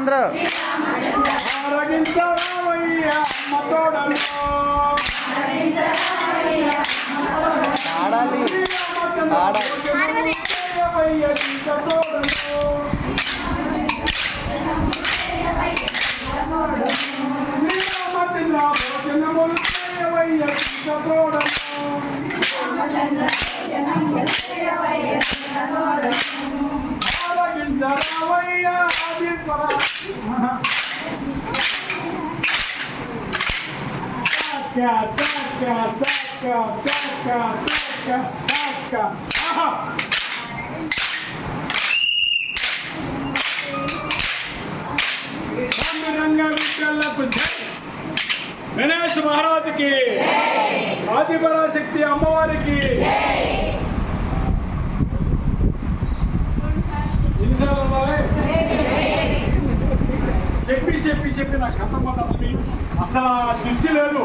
అందరూ ఆడాలి ఆడాలి. చేయవయ్యా ఇంత రామచంద్ర गणेश महाराज की। आदि पराशक्ति अम्मवारी की। చెప్పి చెప్పి చెప్పి నాకు అర్థం అసలు దృష్టి లేదు.